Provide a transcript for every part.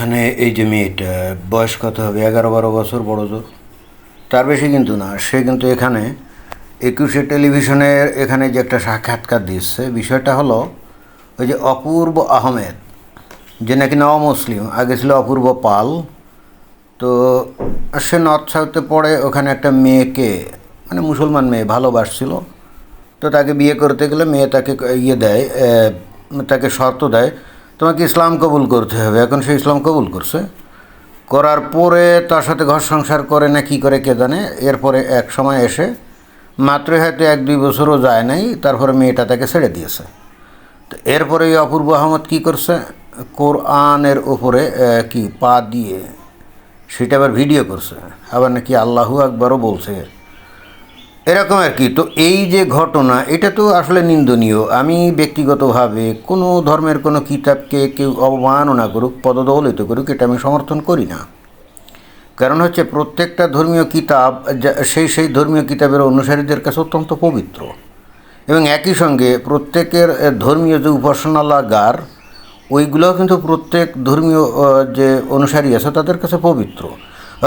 এখানে এই যে মেয়েটা, বয়স কত হবে? এগারো বারো বছর, বড় জোর। তার বেশি কিন্তু না, সে কিন্তু এখানে একুশে টেলিভিশনের এখানে যে একটা সাক্ষাৎকার দিচ্ছে, বিষয়টা হলো ওই যে অপূর্ব আহমেদ, যে নাকি নও মুসলিম আগে ছিল অপূর্ব পাল। তো সে নর্থ সাউথে পড়ে, ওখানে একটা মেয়েকে মানে মুসলমান মেয়ে ভালোবাসছিল। তো তাকে বিয়ে করতে গেলে মেয়ে তাকে ইয়ে দেয় তাকে শর্ত দেয় তোমাকে ইসলাম কবুল করতে হবে। এখন সে ইসলাম কবুল করছে। করার পরে তার সাথে ঘর সংসার করে না কি করে কে জানে। এরপরে এক সময় এসে মাত্র হয়তো এক দুই বছরও যায় নাই তারপরে মেয়েটা তাকে ছেড়ে দিয়েছে। তো এরপরে এই অপূর্ব আহমদ কী করছে? কোরআনের উপরে এ, কি পা দিয়ে সেটা আবার ভিডিও করছে। আবার নাকি আল্লাহু আকবারও বলছে। এরকম আর কি। তো এই যে ঘটনা, এটা তো আসলে নিন্দনীয়। আমি ব্যক্তিগতভাবে কোনো ধর্মের কোনো কিতাবকে কেউ অবমাননা করুক, পদদৌলিত করুক, এটা আমি সমর্থন করি না। কারণ হচ্ছে প্রত্যেকটা ধর্মীয় কিতাব সেই সেই ধর্মীয় কিতাবের অনুসারীদের কাছে অত্যন্ত পবিত্র। এবং একই সঙ্গে প্রত্যেকের ধর্মীয় যে উপাসনালয়গার ওইগুলোও কিন্তু প্রত্যেক ধর্মীয় যে অনুসারী আছে, তাদের কাছে পবিত্র।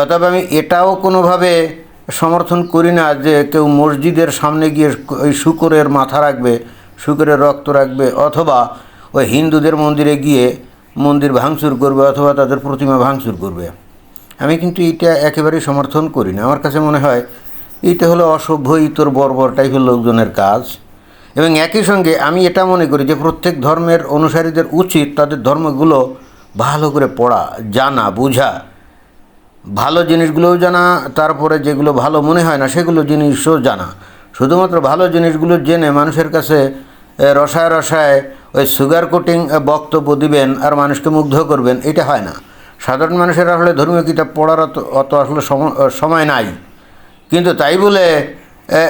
তবে আমি এটাও কোনোভাবে সমর্থন করি না যে কেউ মসজিদের সামনে গিয়ে ওই শুকরের মাথা রাখবে, শুকরের রক্ত রাখবে, অথবা ওই হিন্দুদের মন্দিরে গিয়ে মন্দির ভাঙচুর করবে, অথবা তাদের প্রতিমা ভাঙচুর করবে। আমি কিন্তু এটা একেবারেই সমর্থন করি না। আমার কাছে মনে হয় এটা হলো অসভ্য ইতর বর্বর টাইপের লোকজনের কাজ। এবং একই সঙ্গে আমি এটা মনে করি যে প্রত্যেক ধর্মের অনুসারীদের উচিত তাদের ধর্মগুলো ভালো করে পড়া, জানা, বোঝা। ভালো জিনিসগুলোও জানা, তারপরে যেগুলো ভালো মনে হয় না, সেগুলো জিনিসও জানা। শুধুমাত্র ভালো জিনিসগুলো জেনে মানুষের কাছে রসায় রসায় ওই সুগার কোটিং বক্তব্য দিবেন আর মানুষকে মুগ্ধ করবেন, এটা হয় না। সাধারণ মানুষের আসলে ধর্মীয় কিতাব পড়ার অত অত আসলে সম- সময় নাই। কিন্তু তাই বলে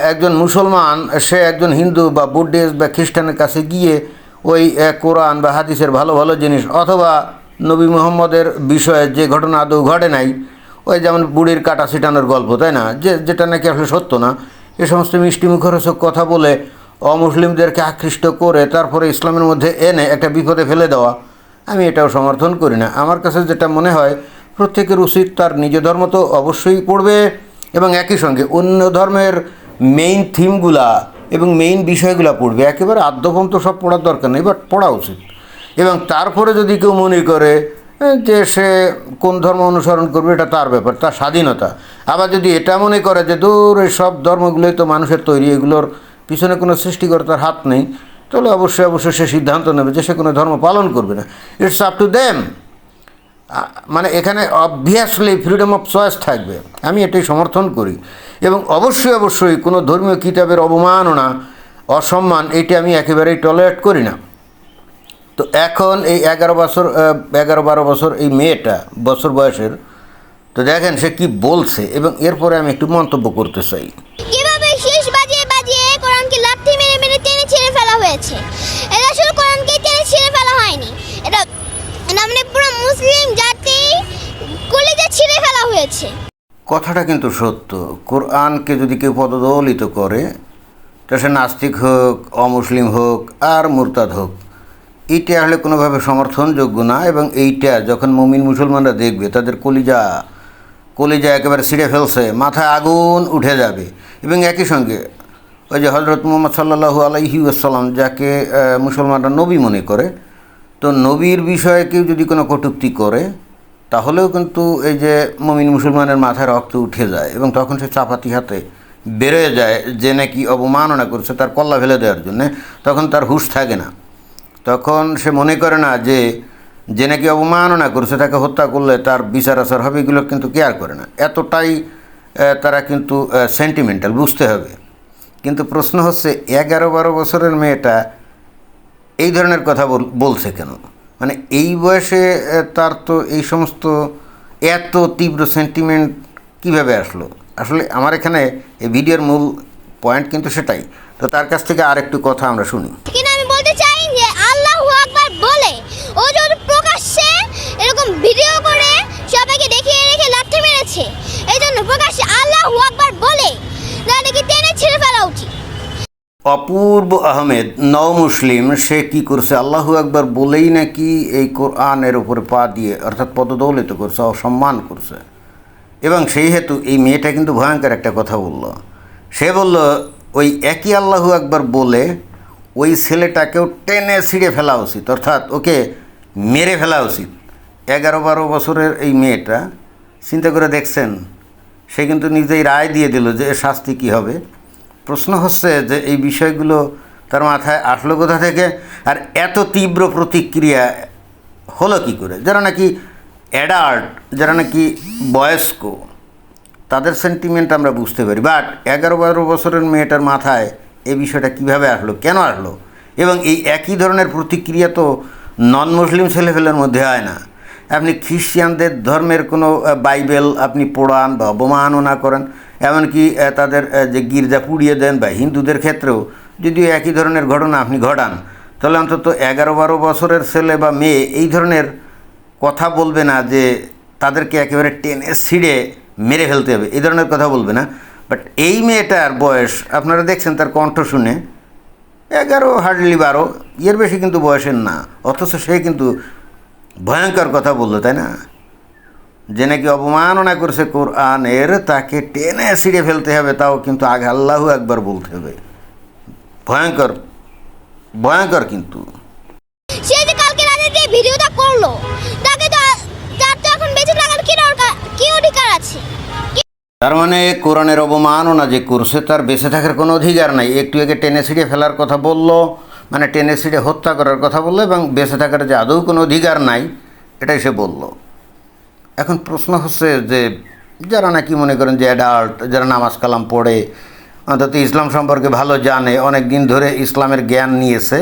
একজন মুসলমান, সে একজন হিন্দু বা বুদ্ধিস্ট বা খ্রিস্টানের কাছে গিয়ে ওই কোরআন বা হাদিসের ভালো ভালো জিনিস অথবা নবী মোহাম্মদের বিষয়ে যে ঘটনা আদৌ ঘটে নাই ওই যেমন বুড়ির কাটা ছিটানোর গল্প, তাই না? যে, যেটা নাকি আসলে সত্য না। এ সমস্ত মিষ্টি মুখরোচক কথা বলে অমুসলিমদেরকে আকৃষ্ট করে তারপরে ইসলামের মধ্যে এনে একটা বিপদে ফেলে দেওয়া, আমি এটাও সমর্থন করি না। আমার কাছে যেটা মনে হয়, প্রত্যেকের উচিত তার নিজ ধর্ম তো অবশ্যই পড়বে এবং একই সঙ্গে অন্য ধর্মের মেইন থিমগুলা এবং মেইন বিষয়গুলা পড়বে। একেবারে আদ্যপন্ত সব পড়ার দরকার নেই বাট পড়া উচিত। এবং তারপরে যদি কেউ মনে করে যে সে কোন ধর্ম অনুসরণ করবে, এটা তার ব্যাপার, তার স্বাধীনতা। আবার যদি এটা মনে করে যে দূর এই সব ধর্মগুলোই তো মানুষের তৈরি, এগুলোর পিছনে কোনো সৃষ্টিকর্তার হাত নেই, তাহলে অবশ্যই অবশ্যই সে সিদ্ধান্ত নেবে যে সে কোনো ধর্ম পালন করবে না। ইটস আপ টু দেম মানে এখানে অবভিয়াসলি ফ্রিডম অফ চয়েস থাকবে। আমি এটাই সমর্থন করি। এবং অবশ্যই অবশ্যই কোনো ধর্মীয় কিতাবের অবমাননা, অসম্মান এইটা আমি একেবারেই টলারেট করি না। তো এখন এই এগারো বছর এগারো বারো বছর এই মেয়েটা বছর বয়সের তো দেখেন সে কি বলছে এবং এরপরে আমি একটু মন্তব্য করতে চাই। কীভাবে শেষ বাজিয়ে বাজিয়ে কোরআনকে লাথি মেরে মেরে টেনে ছিঁড়ে ফেলা হয়েছে? এটা আসলে কোরআনকে টেনে ছিঁড়ে ফেলা হয়নি। এটা এটা মানে পুরো মুসলিম জাতি কলিজা ছিঁড়ে ফেলা হয়েছে। কথাটা কিন্তু সত্য। কোরআনকে যদি কেউ পদদলিত করে তা সে নাস্তিক হোক অমুসলিম হোক আর মুরতাদ হোক এইটা আসলে কোনোভাবে সমর্থনযোগ্য না এবং এইটা যখন মমিন মুসলমানরা দেখবে, তাদের কলিজা কলিজা একেবারে ছিঁড়ে ফেলছে, মাথায় আগুন উঠে যাবে। এবং একই সঙ্গে ওই যে হজরত মোহাম্মদ সাল্লাহু আলাইহি আসসালাম যাকে মুসলমানরা নবী মনে করে, তো নবীর বিষয়ে কেউ যদি কোনো কটূক্তি করে, তাহলেও কিন্তু এই যে মমিন মুসলমানের মাথায় রক্ত উঠে যায় এবং তখন সে চাপাতি হাতে বেরোয় যায়, যে নাকি অবমাননা করছে তার কল্লা ফেলে দেওয়ার জন্যে, তখন তার হুঁশ থাকে না। তখন সে মনে করে না যে যে নাকি অবমাননা করছে, তাকে হত্যা করলে তার বিচার আচার হবে এগুলো কিন্তু কেয়ার করে না। এতটাই তারা কিন্তু সেন্টিমেন্টাল বুঝতে হবে। কিন্তু প্রশ্ন হচ্ছে এগারো বারো বছরের মেয়েটা এই ধরনের কথা বল- বলছে কেন? মানে এই বয়সে তার তো এই সমস্ত এত তীব্র সেন্টিমেন্ট কীভাবে আসলো? আসলে আমার এখানে এই ভিডিওর মূল পয়েন্ট কিন্তু সেটাই। তো তার কাছ থেকে আর একটু কথা আমরা শুনি কিন্তু আমি বলতে চাই যে আল্লাহু আকবার বলে ও যদি প্রকাশ্যে এরকম ভিডিও করে সবাইকে দেখিয়ে রেখে লাথি মেরেছে এই জন্য প্রকাশ্যে আল্লাহু আকবার বলে। তাদেরকে টেনে ছিঁড়ে ফেলা উচিত? অপূর্ব আহমেদ, নও মুসলিম, সে কি করছে? আল্লাহু একবার বলেই নাকি এই কোরআনের উপরে পা দিয়ে, অর্থাৎ পদদৌলিত করছে, অসম্মান করছে। এবং সেই হেতু এই মেয়েটা কিন্তু ভয়ঙ্কর একটা কথা বলল। সে বলল, ওই একই আল্লাহু একবার বলে, ওই ছেলেটাকেও টেনে ছিঁড়ে ফেলা উচিত, অর্থাৎ ওকে মেরে ফেলা উচিত। এগারো বারো বছরের এই মেয়েটা, চিন্তা করে দেখছেন সে কিন্তু নিজেই রায় দিয়ে দিল যে এর শাস্তি কী হবে। প্রশ্ন হচ্ছে যে এই বিষয়গুলো তার মাথায় আসলো কোথা থেকে? আর এত তীব্র প্রতিক্রিয়া হলো কি করে? যারা নাকি অ্যাডাল্ট যারা নাকি বয়স্ক, তাদের সেন্টিমেন্ট আমরা বুঝতে পারি। বাট এগারো বারো বছরের মেয়েটার মাথায় এই বিষয়টা কীভাবে আসলো, কেন আসলো? এবং এই একই ধরনের প্রতিক্রিয়া তো নন মুসলিম ছেলেপেলের মধ্যে হয় না। আপনি খ্রিস্টিয়ানদের ধর্মের কোনো বাইবেল আপনি পড়ান বা অবমাননা করেন, এমনকি তাদের যে গির্জা পুড়িয়ে দেন বা হিন্দুদের ক্ষেত্রেও, যদিও একই ধরনের ঘটনা আপনি ঘটান, তাহলে অন্তত এগারো বারো বছরের ছেলে বা মেয়ে এই ধরনের কথা বলবে না যে তাদেরকে একেবারে টেনে ছিঁড়ে মেরে ফেলতে হবে, এই ধরনের কথা বলবে না। বাট এই মেয়েটার বয়স, আপনারা দেখছেন তার কণ্ঠ শুনে, এগারো, হার্ডলি বারো, এর বেশি কিন্তু বয়সের না, অথচ সে কিন্তু ভয়ঙ্কর কথা বলল তাই না? যে নাকি অবমাননা করছে কোরআনের তাকে টেনে ছিঁড়ে ফেলতে হবে তাও কিন্তু আগে আল্লাহু একবার বলতে হবে। ভয়ঙ্কর ভয়ঙ্কর কিন্তু। সে যে কালকে রাতে যে ভিডিওটা করল তাকে তো তার তো এখন বেঁচে থাকার কি দরকার কি অধিকার আছে? তার মানে কোরআনের অবমাননা যে করছে তার বেঁচে থাকার কোনো অধিকার নাই। একটু একে টেনে ছিঁড়ে ফেলার কথা বলল মানে টেনে ছিঁড়ে হত্যা করার কথা বলল এবং বেঁচে থাকার যে আদৌ কোনো অধিকার নাই, এটাই সে বলল। এখন প্রশ্ন হচ্ছে যে, যারা নাকি মনে করেন যে অ্যাডাল্ট যারা নামাজ কালাম পড়ে, অন্তত ইসলাম সম্পর্কে ভালো জানে, অনেক দিন ধরে ইসলামের জ্ঞান নিয়েছে,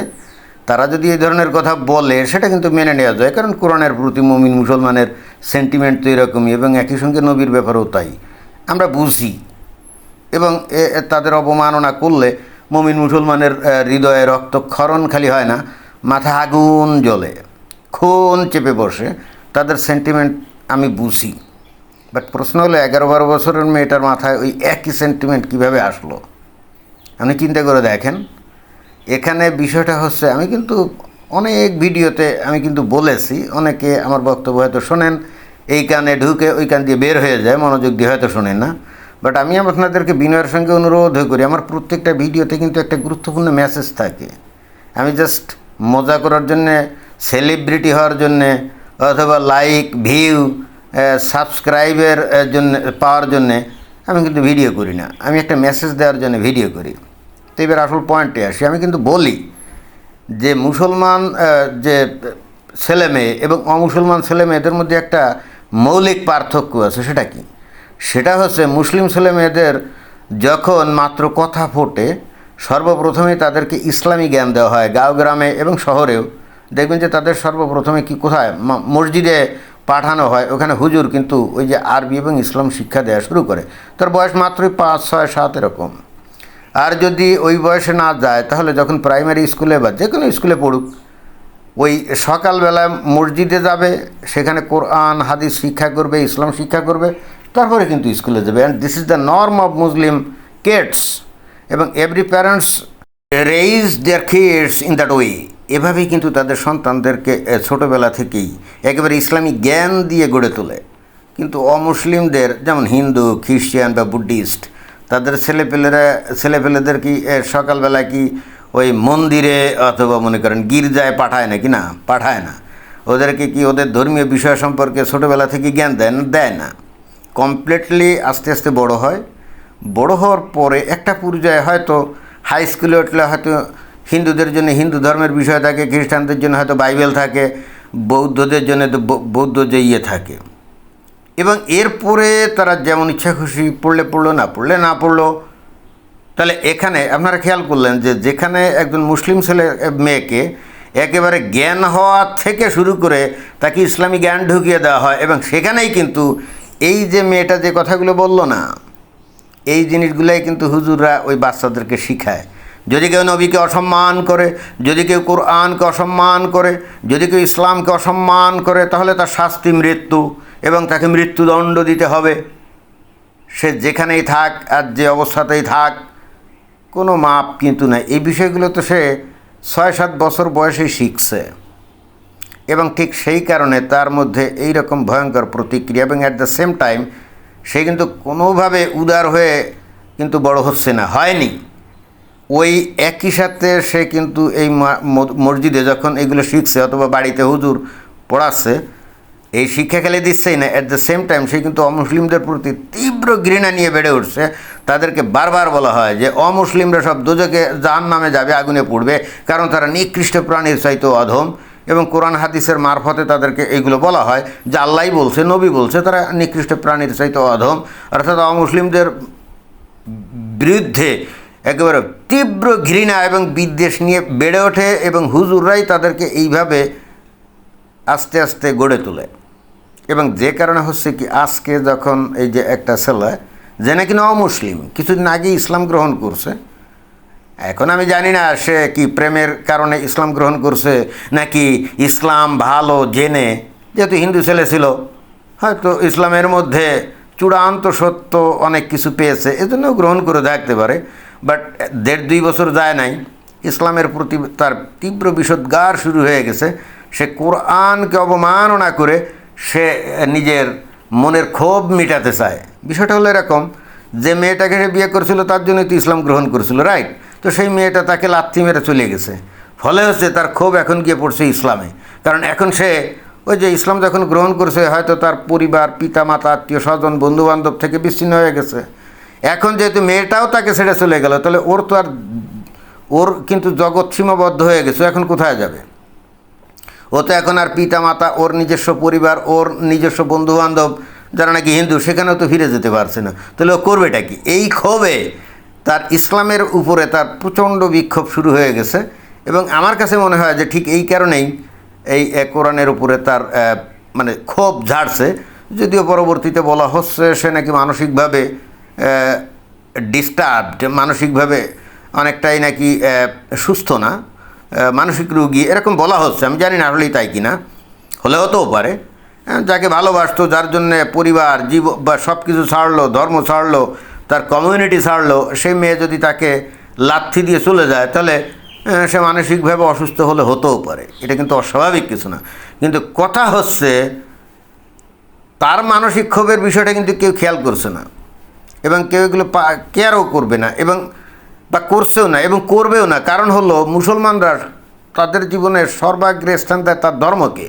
তারা যদি এই ধরনের কথা বলে, সেটা কিন্তু মেনে নেওয়া যায়। কারণ কোরআনের প্রতি মমিন মুসলমানের সেন্টিমেন্ট তো এরকমই এবং একই সঙ্গে নবীর ব্যাপারেও তাই। আমরা বুঝি। এবং তাদের অবমাননা করলে মমিন মুসলমানের হৃদয়ে রক্তক্ষরণ খালি হয় না, মাথা আগুন জ্বলে, খুন চেপে বসে, তাদের সেন্টিমেন্ট আমি বুঝি। বাট প্রশ্ন হলো, এগারো বারো বছরের মেয়েটার মাথায় ওই একই সেন্টিমেন্ট কীভাবে আসলো? আপনি চিন্তা করে দেখেন। এখানে বিষয়টা হচ্ছে, আমি কিন্তু অনেক ভিডিওতে আমি কিন্তু বলেছি, অনেকে আমার বক্তব্য হয়তো শোনেন, এই কানে ঢুকে ওই কান দিয়ে বের হয়ে যায়, মনোযোগ দিয়ে হয়তো শোনেন না। বাট আমি আপনাদেরকে বিনয়ের সঙ্গে অনুরোধ করি, আমার প্রত্যেকটা ভিডিওতে কিন্তু একটা গুরুত্বপূর্ণ মেসেজ থাকে। আমি জাস্ট মজা করার জন্যে সেলিব্রিটি হওয়ার জন্যে, অথবা লাইক ভিউ সাবস্ক্রাইবের জন্য, পাওয়ার জন্যে আমি কিন্তু ভিডিও করি না। আমি একটা মেসেজ দেওয়ার জন্য ভিডিও করি। তো এবার আসল পয়েন্টে আসি। আমি কিন্তু বলি যে মুসলমান যে ছেলে মেয়ে এবং অমুসলমান ছেলে মেয়েদের মধ্যে একটা মৌলিক পার্থক্য আছে, সেটা কি? সেটা হচ্ছে মুসলিম ছেলে মেয়েদের যখন মাত্র কথা ফোটে সর্বপ্রথমে তাদেরকে ইসলামী জ্ঞান দেওয়া হয় গাঁও গ্রামে এবং শহরেও। দেখবেন যে তাদের সর্বপ্রথমে কি কোথায়? মসজিদে পাঠানো হয়, ওখানে হুজুর কিন্তু ওই যে আরবি এবং ইসলাম শিক্ষা দেওয়া শুরু করে। তার বয়স মাত্রই পাঁচ, ছয়, সাত এরকম। আর যদি ওই বয়সে না যায়, তাহলে যখন প্রাইমারি স্কুলে বা যে কোনো স্কুলে পড়ুক, ওই সকালবেলায় মসজিদে যাবে, সেখানে কোরআন, হাদিস শিক্ষা করবে, ইসলাম শিক্ষা করবে তারপরে কিন্তু স্কুলে যাবে। And this is the norm of Muslim kids এবং every parents raise their kids in that way এভাবেই কিন্তু তাদের সন্তানদেরকে ছোটোবেলা থেকেই একেবারে ইসলামিক জ্ঞান দিয়ে গড়ে তোলে। কিন্তু অমুসলিমদের, যেমন হিন্দু, খ্রিস্টান বা বুদ্ধিস্ট, তাদের ছেলেপেলেরা, ছেলেপেলেদের কি সকালবেলা কি ওই মন্দিরে অথবা মনে করেন গির্জায় পাঠায় না কি না, পাঠায় না। ওদেরকে কি ওদের ধর্মীয় বিষয় সম্পর্কে ছোটোবেলা থেকে জ্ঞান দেয় না দেয় না। কমপ্লিটলি আস্তে আস্তে বড় হয়। বড় হওয়ার পরে একটা পর্যায়ে হয়তো হাই স্কুলে উঠলে হয়তো হিন্দুদের জন্য হিন্দু ধর্মের বিষয় থাকে, খ্রিস্টানদের জন্য হয়তো বাইবেল থাকে, বৌদ্ধদের জন্য তো বৌদ্ধ যে ইয়ে থাকে। এবং এরপরে তারা যেমন ইচ্ছা খুশি পড়লে পড়ল, না পড়লে না পড়ল, তাহলে এখানে আপনারা খেয়াল করলেন যে যেখানে একজন মুসলিম ছেলে মেয়েকে একেবারে জ্ঞান হওয়া থেকে শুরু করে তাকে ইসলামী জ্ঞান ঢুকিয়ে দেওয়া হয় এবং সেখানেই কিন্তু এই যে মেয়েটা যে কথাগুলো বলল না, এই জিনিসগুলোই কিন্তু হুজুররা ওই বাচ্চাদেরকে শিখায়। যদি কেউ নবীকে অসম্মান করে, যদি কেউ কোরআনকে অসম্মান করে, যদি কেউ ইসলামকে অসম্মান করে, তাহলে তার শাস্তি মৃত্যু এবং তাকে মৃত্যুদণ্ড দিতে হবে। সে যেখানেই থাক আর যে অবস্থাতেই থাক, কোনো মাপ কিন্তু নাই। এই বিষয়গুলো তো সে ছয় সাত বছর বয়সে শিখছে। এবং ঠিক সেই কারণে তার মধ্যে এই রকম ভয়ঙ্কর প্রতিক্রিয়া এবং অ্যাট দ্য সেম টাইম সে কিন্তু কোনোভাবে উদার হয়ে কিন্তু বড় হচ্ছে না, হয়নি। ওই একই সাথে সে কিন্তু এই মসজিদে যখন এগুলো শিখছে অথবা বাড়িতে হুজুর পড়াচ্ছে, এই শিক্ষা খেলে দিচ্ছেই না অ্যাট দ্য সেম টাইম সে কিন্তু অমুসলিমদের প্রতি তীব্র ঘৃণা নিয়ে বেড়ে উঠছে। তাদেরকে বারবার বলা হয় যে অমুসলিমরা সব দুজকে জাহান নামে যাবে, আগুনে পড়বে, কারণ তারা নিকৃষ্ট প্রাণীর চাইতে অধম। এবং কোরআন হাদিসের মারফতে তাদেরকে এগুলো বলা হয় যে আল্লাহ বলছে, নবী বলছে, তারা নিকৃষ্ট প্রাণীর চাইতে অধম। অর্থাৎ অমুসলিমদের বিরুদ্ধে একেবারে তীব্র ঘৃণা এবং বিদ্বেষ নিয়ে বেড়ে ওঠে এবং হুজুররাই তাদেরকে এইভাবে আস্তে আস্তে গড়ে তোলে। এবং যে কারণে হচ্ছে কি, আজকে যখন এই যে একটা ছেলে, যে নাকি না কিছুদিন আগে ইসলাম গ্রহণ করছে এখন আমি জানি না সে কি প্রেমের কারণে ইসলাম গ্রহণ করছে নাকি ইসলাম ভালো জেনে, যেহেতু হিন্দু ছেলে ছিল, হয়তো ইসলামের মধ্যে চূড়ান্ত সত্য অনেক কিছু পেয়েছে এজন্য গ্রহণ করে থাকতে পারে বাট দেড় দুই বছর যায় নাই, ইসলামের প্রতি তার তীব্র বিষোদ্গার শুরু হয়ে গেছে, সে কোরআনকে অবমাননা করে সে নিজের মনের ক্ষোভ মেটাতে চায়। বিষয়টা হলো এরকম, যে মেয়েটাকে সে বিয়ে করেছিল তার জন্যই তো ইসলাম গ্রহণ করেছিল রাইট তো সেই মেয়েটা তাকে লাথি মেরে চলে গেছে। ফলে হচ্ছে তার ক্ষোভ এখন গিয়ে পড়ছে ইসলামে। কারণ এখন সে ওই যে ইসলাম যখন গ্রহণ করছে, হয়তো তার পরিবার পিতা মাতা আত্মীয় স্বজন বন্ধুবান্ধব থেকে বিচ্ছিন্ন হয়ে গেছে। এখন যেহেতু মেয়েটাও তাকে ছেড়ে চলে গেল, তাহলে ওর তো আর ওর কিন্তু জগৎ সীমাবদ্ধ হয়ে গেছে, এখন কোথায় যাবে? ও তো এখন আর পিতা মাতা ওর নিজস্ব পরিবার, ওর নিজস্ব বন্ধুবান্ধব, যারা নাকি হিন্দু, সেখানেও তো ফিরে যেতে পারছে না। তাহলে ও করবেটা কি? এই ক্ষোভে তার ইসলামের উপরে তার প্রচণ্ড বিক্ষোভ শুরু হয়ে গেছে এবং আমার কাছে মনে হয় যে ঠিক এই কারণেই এই কোরআনের উপরে তার মানে ক্ষোভ ঝাড়ছে। যদিও পরবর্তীতে বলা হচ্ছে সে নাকি মানসিকভাবে ডিস্টার্বড মানসিকভাবে অনেকটাই নাকি সুস্থ না মানসিক রুগী, এরকম বলা হচ্ছে। আমি জানি না আসলেই তাই কিনা হলে হতেও পারে। যাকে ভালোবাসতো, যার জন্যে পরিবার, জীব, বা সব কিছু ছাড়লো, ধর্ম ছাড়লো তার কমিউনিটি ছাড়লো সেই মেয়ে যদি তাকে লাথি দিয়ে চলে যায়, তাহলে সে মানসিকভাবে অসুস্থ হলে হতেও পারে। এটা কিন্তু অস্বাভাবিক কিছু না। কিন্তু কথা হচ্ছে, তার মানসিক ক্ষোভের বিষয়টা কিন্তু কেউ খেয়াল করছে না। এবং কেউ এগুলো কেয়ারও করবে না এবং, বা করছেও না এবং করবেও না। কারণ হলো, মুসলমানরা তাদের জীবনের সর্বাগ্রে স্থান দেয় তার ধর্মকে।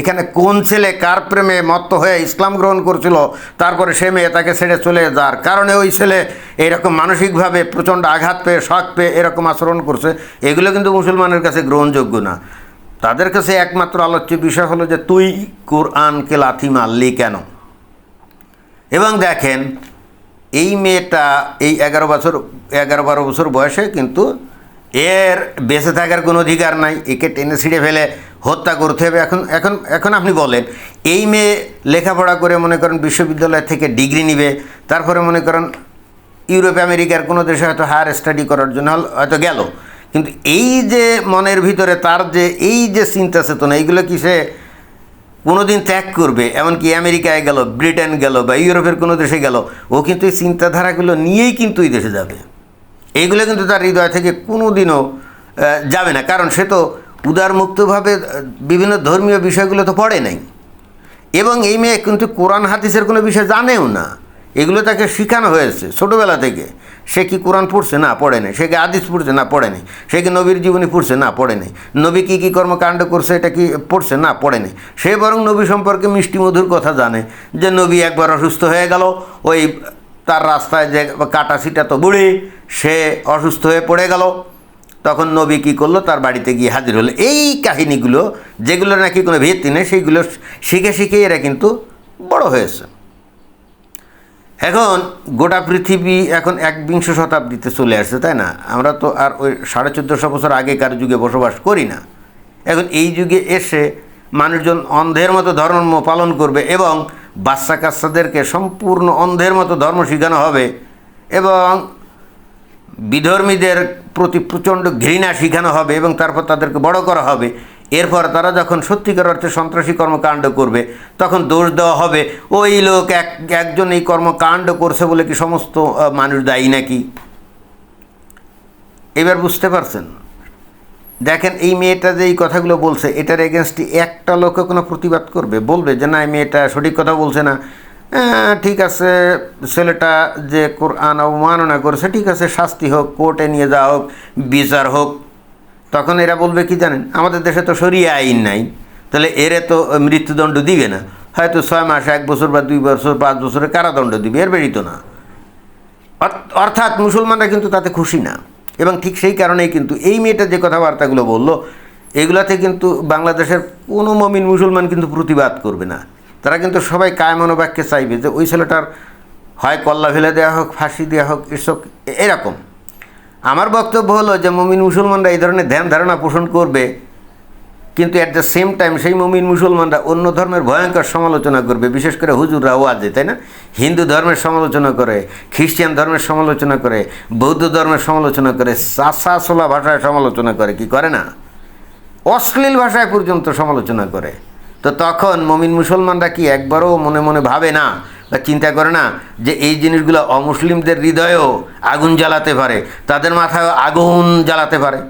এখানে কোন ছেলে কার প্রেমে মত্ত হয়ে ইসলাম গ্রহণ করছিল, তারপরে সে মেয়ে তাকে ছেড়ে চলে যাওয়ার কারণে ওই ছেলে এরকম মানসিকভাবে প্রচণ্ড আঘাত পেয়ে, শখ পেয়ে এরকম আচরণ করছে, এগুলো কিন্তু মুসলমানের কাছে গ্রহণযোগ্য না। তাদের কাছে একমাত্র আলোচ্য বিষয় হলো যে, তুই কোরআনকে লাথি মারলি কেন? এবং দেখেন, এই মেয়েটা এই এগারো বছর, এগারো বারো বছর বয়সে কিন্তু এর বেঁচে থাকার কোনো অধিকার নাই, একে টেনে ছিঁড়ে ফেলে হত্যা করতে হবে। এখন এখন এখন আপনি বলেন, এই মেয়ে লেখাপড়া করে মনে করেন বিশ্ববিদ্যালয় থেকে ডিগ্রি নিবে, তারপরে মনে করেন ইউরোপ, আমেরিকার কোনো দেশে হয়তো হায়ার স্টাডি করার জন্য হয়তো গেল। কিন্তু এই যে মনের ভিতরে তার যে, এই যে চিন্তা চেতনা, এইগুলো কি সে কোনো দিন ত্যাগ করবে? এমনকি আমেরিকায় গেল, ব্রিটেন গেল বা ইউরোপের কোনো দেশে গেল, ও কিন্তু এই চিন্তাধারাগুলো নিয়েই কিন্তু এই দেশে যাবে। এইগুলো কিন্তু তার হৃদয় থেকে কোনো দিনও যাবে না। কারণ সে তো উদারমুক্তভাবে বিভিন্ন ধর্মীয় বিষয়গুলো তো পড়ে নাই। এবং এই মেয়ে কিন্তু কোরআন হাদিসের কোনো বিষয় জানেও না। এগুলো তাকে শেখানো হয়েছে ছোটোবেলা থেকে। সে কি কোরআন পড়ছে? না, পড়ে নাই। সে কি হাদিস পড়ছে? না, পড়ে নাই। সে কি নবীর জীবনী পড়ছে? না, পড়ে নাই। নবী কী কী কর্মকাণ্ড করছে? এটা কি পড়ছে? না, পড়ে নাই। সে বরং নবী সম্পর্কে মিষ্টি মধুর কথা জানে যে, নবী একবার অসুস্থ হয়ে গেল, ওই তার রাস্তায় যে কাটা সিটা তো বুড়ি, সে অসুস্থ হয়ে পড়ে গেল। তখন নবী কী করল? তার বাড়িতে গিয়ে হাজির হলো। এই কাহিনীগুলো, যেগুলো নাকি কোনো ভিত্তি নেই, সেইগুলো শিখে শিখে এরা কিন্তু বড় হয়েছে। এখন গোটা পৃথিবী এখন একবিংশ শতাব্দীতে চলে আসছে, তাই না? আমরা তো আর ওই সাড়ে চোদ্দোশো বছর আগেকার যুগে বসবাস করি না। এখন এই যুগে এসে মানুষজন অন্ধের মতো ধর্ম পালন করবে এবং বাচ্চা কাচ্চাদেরকে সম্পূর্ণ অন্ধের মতো ধর্ম শেখানো হবে এবং বিধর্মীদের প্রতি প্রচণ্ড ঘৃণা শেখানো হবে এবং তারপর তাদেরকে বড় করা হবে। এরপর তারা যখন সত্যিকার অর্থে সন্ত্রাসী কর্মকাণ্ড করবে, তখন দোষ দেওয়া হবে, ওই লোক এক, একজন এই কর্মকাণ্ড করছে বলে কি সমস্ত মানুষ দায়ী নাকি? এবার বুঝতে পারছেন? দেখেন এই মেয়েটা যে এই কথাগুলো বলছে এটার এগেনস্টে একটা লোকও কোনো প্রতিবাদ করবে? বলবে যে না এই মেয়েটা সঠিক কথা বলছে না। হ্যাঁ, ঠিক আছে ছেলেটা যে কোরআন অবমাননা করেছে ঠিক আছে শাস্তি হোক কোর্টে নিয়ে যাওয়া হোক বিচার হোক। তখন এরা বলবে কি জানেন আমাদের দেশে তো সরিয়ে আইন নাই তাহলে এরে তো মৃত্যুদণ্ড দিবে না। হয়তো ছয় মাস এক বছর বা দুই বছর পাঁচ বছরের কারাদণ্ড দিবে এর বেরিত না। অর্থাৎ মুসলমানরা কিন্তু তাতে খুশি না। এবং ঠিক সেই কারণেই কিন্তু এই মেয়েটা যে কথাবার্তাগুলো বলল, এগুলাতে কিন্তু বাংলাদেশের কোনো মমিন মুসলমান কিন্তু প্রতিবাদ করবে না। তারা কিন্তু সবাই কায়মনোবাক্যে চাইবে যে ওই ছেলেটার হয় কল্লা ফেলে দেওয়া হোক, ফাঁসি দেওয়া হোক, এসব এরকম। আমার বক্তব্য হলো যে মমিন মুসলমানরা এই ধরনের ধ্যান ধারণা পোষণ করবে কিন্তু অ্যাট দ্য সেম টাইম সেই মমিন মুসলমানরা অন্য ধর্মের ভয়ঙ্কর সমালোচনা করবে, বিশেষ করে হুজুররা ওয়াজে, তাই না? হিন্দু ধর্মের সমালোচনা করে, খ্রিস্টান ধর্মের সমালোচনা করে, বৌদ্ধ ধর্মের সমালোচনা করে চাষা সোলা ভাষায় সমালোচনা করে, কি করে না? অশ্লীল ভাষায় পর্যন্ত সমালোচনা করে। তো তখন মমিন মুসলমানরা কি একবারও মনে মনে ভাবে না বা চিন্তা করে না যে এই জিনিসগুলো অমুসলিমদের হৃদয়েও আগুন জ্বালাতে পারে, তাদের মাথায় আগুন জ্বালাতে পারে?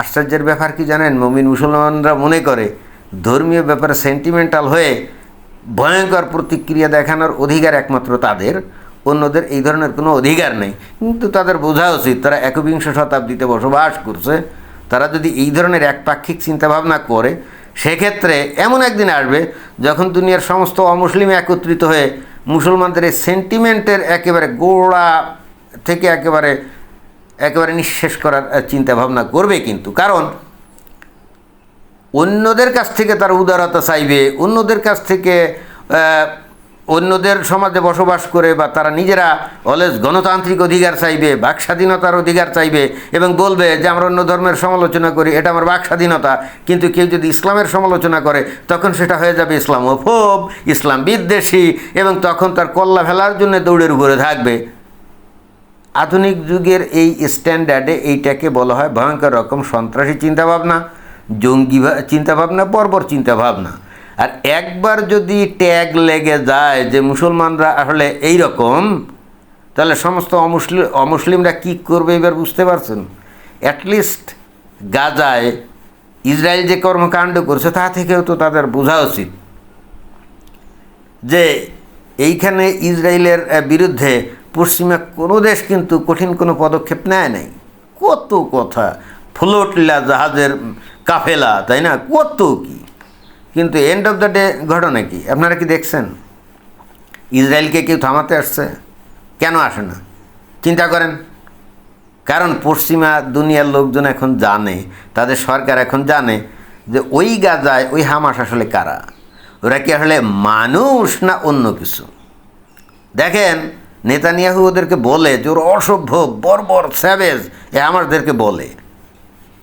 আশ্চর্যের ব্যাপার কি জানেন? মমিন মুসলমানরা মনে করে, ধর্মীয় ব্যাপারে সেন্টিমেন্টাল হয়ে ভয়ঙ্কর প্রতিক্রিয়া দেখানোর অধিকার একমাত্র তাদের, অন্যদের এই ধরনের কোনো অধিকার নেই। কিন্তু তাদের বোঝা উচিত, তারা একবিংশ শতাব্দীতে বসবাস করছে, তারা যদি এই ধরনের একপাক্ষিক চিন্তাভাবনা করে, সেক্ষেত্রে এমন একদিন আসবে যখন দুনিয়ার সমস্ত অমুসলিম একত্রিত হয়ে মুসলমানদের এই সেন্টিমেন্টের একেবারে গোড়া থেকে একেবারে একেবারে নিঃশেষ করার চিন্তা ভাবনা করবে কিন্তু। কারণ অন্যদের কাছ থেকে তারা উদারতা চাইবে, অন্যদের কাছ থেকে অন্যদের সমাজে বসবাস করে বা তারা নিজেরা অলওয়েজ গণতান্ত্রিক অধিকার চাইবে, বাক স্বাধীনতার অধিকার চাইবে এবং বলবে যে, আমরা অন্য ধর্মের সমালোচনা করি, এটা আমার বাক স্বাধীনতা। কিন্তু কেউ যদি ইসলামের সমালোচনা করে, তখন সেটা হয়ে যাবে ইসলাম ইসলামোফোব, ইসলাম বিদ্বেষী এবং তখন তার কল্লা ফেলার জন্য দৌড়ের উপরে থাকবে। আধুনিক যুগের এই স্ট্যান্ডার্ডে এইটাকে বলা হয় ভয়ঙ্কর রকম সন্ত্রাসী চিন্তাভাবনা, জঙ্গি চিন্তাভাবনা, বর্বর চিন্তাভাবনা। আর একবার যদি ট্যাগ লেগে যায় যে মুসলমানরা আসলে এই রকম তাহলে সমস্ত অমুসলিম অমুসলিমরা কী করবে এবার বুঝতে পারছেন? অ্যাটলিস্ট গাজায় ইসরায়েল যে কর্মকাণ্ড করছে, তা থেকেও তো তাদের বোঝা উচিত। যে এইখানে ইসরায়েলের বিরুদ্ধে পশ্চিমা কোনো দেশ কিন্তু কঠিন কোনো পদক্ষেপ নেয় নাই। কত কথা। ফ্লোটলা জাহাজের কাফেলা, তাই না? কত কি। কিন্তু এন্ড অফ দ্য ডে ঘটনা কি? আপনারা কি দেখছেন? ইসরায়েলকে কেউ থামাতে আসছে? কেন আসে না? চিন্তা করেন। কারণ পশ্চিমা দুনিয়ার লোকজন এখন জানে, তাদের সরকার এখন জানে যে ওই গাজায়, ওই হামাস আসলে কারা? ওরা কি আসলে মানুষ না অন্য কিছু? দেখেন নেতানিয়াহু ওদেরকে বলে যে ওরা অসভ্য, বর্বর স্যাভেজ এ আমাদেরকে বলে।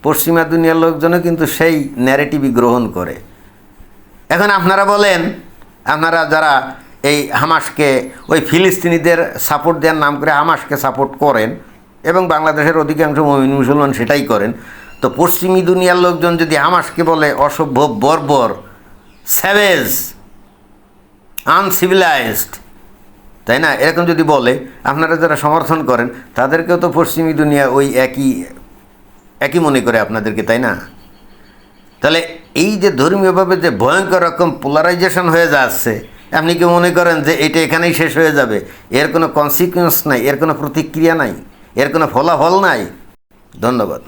পশ্চিমা দুনিয়ার লোকজনও কিন্তু সেই ন্যারেটিভই গ্রহণ করে। এখন আপনারা বলেন, আপনারা যারা এই হামাসকে, ওই ফিলিস্তিনিদের সাপোর্ট দেওয়ার নাম করে হামাসকে সাপোর্ট করেন, এবং বাংলাদেশের অধিকাংশ মমিন মুসলমান সেটাই করেন, তো পশ্চিমী দুনিয়ার লোকজন যদি হামাসকে বলে অসভ্য, বর্বর স্যাভেজ আনসিভিলাইজড তাই না? এরকম যদি বলে, আপনারা যারা সমর্থন করেন, তাদেরকেও তো পশ্চিমী দুনিয়া ওই একই একই মনে করে আপনাদেরকে, তাই না? তাহলে এই যে ধর্মীয়ভাবে যে ভয়ঙ্কর রকম পোলারাইজেশন হয়ে যাচ্ছে, আপনি কি মনে করেন যে এটা এখানেই শেষ হয়ে যাবে? এর কোনো কনসিকুয়েন্স নাই, এর কোনো প্রতিক্রিয়া নাই, এর কোনো ফলাফল নাই? ধন্যবাদ।